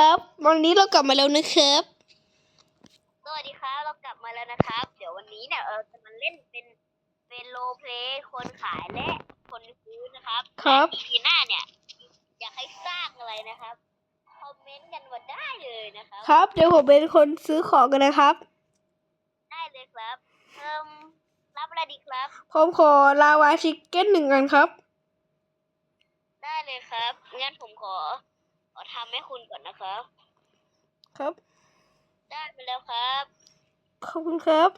ครับวันนี้เรากลับมาแล้วนะครับ สวัสดีครับเรากลับมาแล้วนะครับ เดี๋ยววันนี้เนี่ยเราจะมาเล่นเป็นเป็นโรลเพลย์คนขายและคนซื้อนะครับครับอีพีหน้าเนี่ย อยากให้สร้างอะไรนะครับคอมเมนต์กันมาได้เลยนะครับ ครับเดี๋ยวผมเป็นคนซื้อของกันนะครับ ได้เลยครับเอิ่มรับอะไรดีครับผมขอลาวาชิคเก้นหนึ่งอันครับ ได้เลยครับงั้นผมขอ ขอทำให้คุณก่อนนะครับ ครับ ได้ไปแล้วครับ ขอบคุณครับ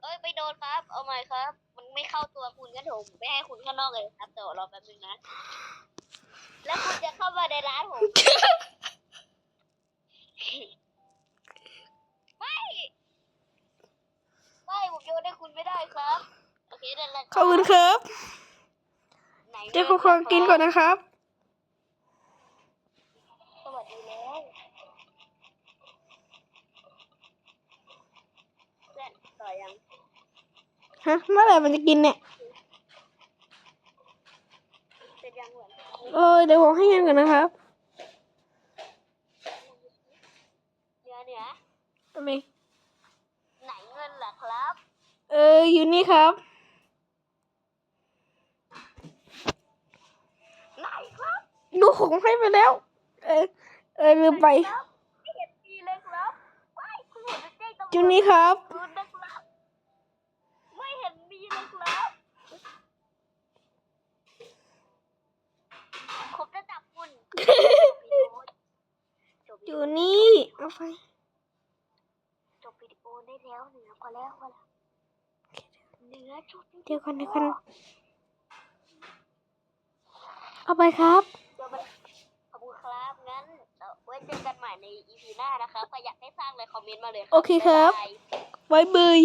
เอ้ยไปโดนครับ เอาใหม่ครับ มันไม่เข้าตัวคุณก็ถูกไม่ให้คุณข้างนอกเลยครับแต่รอแป๊บนึงนะ แล้วคุณจะเข้ามาในร้านผมไม่ไม่ผมโยนให้คุณไม่ได้ครับ โอเคได้แล้วขอบคุณครับ ไหนเดี๋ยวผมขอกินก่อนนะครับ สวัสดีแล้วเพื่ อนต่อยังฮะเมื่อไหร่มันจะกินเนี่ยเสร็จยังเหมือนเออเดี๋ยวผมให้เงินก่อนนะครับเนื้อเนื้อทำไมไหนเงินล่ะครับ เอออยู่นี่ครับ ไหนครับดูของให้ไปแล้ว เออเออลืมไปครับไม่เห็นมีเลยครับไม่คุณเห็นเป็นแจ้งตำรวจ จุดนี้ครับคุณนะครับ ไม่เห็นมีเลยครับผมจะจับคุณ จบ อ วิดี ยู่ โอ นี่ เอาไปจบวิดีโอได้แล้วเหนือพอแล้วพอแล้วเหนือจบวิเดี๋ดียวก่อนเดี๋ยวก่อนเอาไปครับโอมันขอบคุณครับงั้นเอ่อไว้เจอกันใหม่ในอีพีหน้านะครับใครอยากให้สร้างอะไรคอมเมนต์มาเลยโอเคครับบ๊ายบายไว้เบย